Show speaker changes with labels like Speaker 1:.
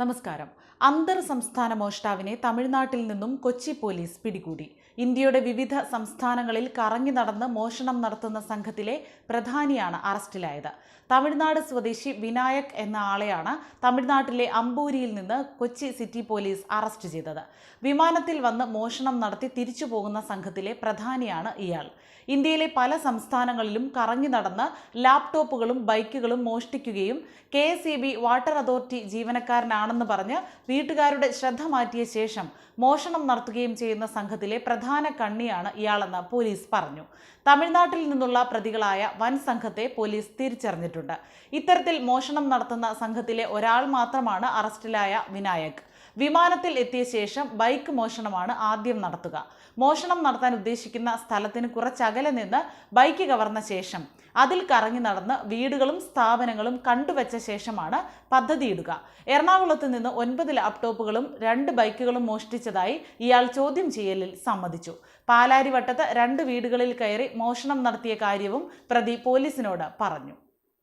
Speaker 1: നമസ്കാരം. അന്തർ സംസ്ഥാന മോഷ്ടാവിനെ തമിഴ്നാട്ടിൽ നിന്നും കൊച്ചി പോലീസ് പിടികൂടി. ഇന്ത്യയുടെ വിവിധ സംസ്ഥാനങ്ങളിൽ കറങ്ങി നടന്ന് മോഷണം നടത്തുന്ന സംഘത്തിലെ പ്രധാനിയാണ് അറസ്റ്റിലായത്. തമിഴ്നാട് സ്വദേശി വിനായക് എന്ന ആളെയാണ് തമിഴ്നാട്ടിലെ അമ്പൂരിയിൽ നിന്ന് കൊച്ചി സിറ്റി പോലീസ് അറസ്റ്റ് ചെയ്തത്. വിമാനത്തിൽ വന്ന് മോഷണം നടത്തി തിരിച്ചു പോകുന്ന സംഘത്തിലെ പ്രധാനിയാണ് ഇയാൾ. ഇന്ത്യയിലെ പല സംസ്ഥാനങ്ങളിലും കറങ്ങി നടന്ന് ലാപ്ടോപ്പുകളും ബൈക്കുകളും മോഷ്ടിക്കുകയും കെ വാട്ടർ അതോറിറ്റി ജീവനക്കാരനാണെന്ന് പറഞ്ഞ് വീട്ടുകാരുടെ ശ്രദ്ധ മാറ്റിയ ശേഷം മോഷണം നടത്തുകയും ചെയ്യുന്ന സംഘത്തിലെ പ്രധാന കണ്ണിയാണ് ഇയാളെന്ന് പോലീസ് പറഞ്ഞു. തമിഴ്നാട്ടിൽ നിന്നുള്ള പ്രതികളായ വൻ സംഘത്തെ പോലീസ് തിരിച്ചറിഞ്ഞിട്ടുണ്ട്. ഇത്തരത്തിൽ മോഷണം നടത്തുന്ന സംഘത്തിലെ ഒരാൾ മാത്രമാണ് അറസ്റ്റിലായ വിനായക്. വിമാനത്തിൽ എത്തിയ ശേഷം ബൈക്ക് മോഷണമാണ് ആദ്യം നടത്തുക. മോഷണം നടത്താൻ ഉദ്ദേശിക്കുന്ന സ്ഥലത്തിന് കുറച്ചകലെ നിന്ന് ബൈക്ക് കവർന്ന ശേഷം അതിൽ കറങ്ങി നടന്ന് വീടുകളും സ്ഥാപനങ്ങളും കണ്ടുവച്ച ശേഷമാണ് പദ്ധതിയിടുക എറണാകുളത്ത് നിന്ന് ഒൻപത് ലാപ്ടോപ്പുകളും രണ്ട് ബൈക്കുകളും മോഷ്ടിച്ചതായി ഇയാൾ ചോദ്യം ചെയ്യലിൽ സമ്മതിച്ചു. പാലാരിവട്ടത്ത് രണ്ട് വീടുകളിൽ കയറി മോഷണം നടത്തിയ കാര്യവും പ്രതി പോലീസിനോട് പറഞ്ഞു.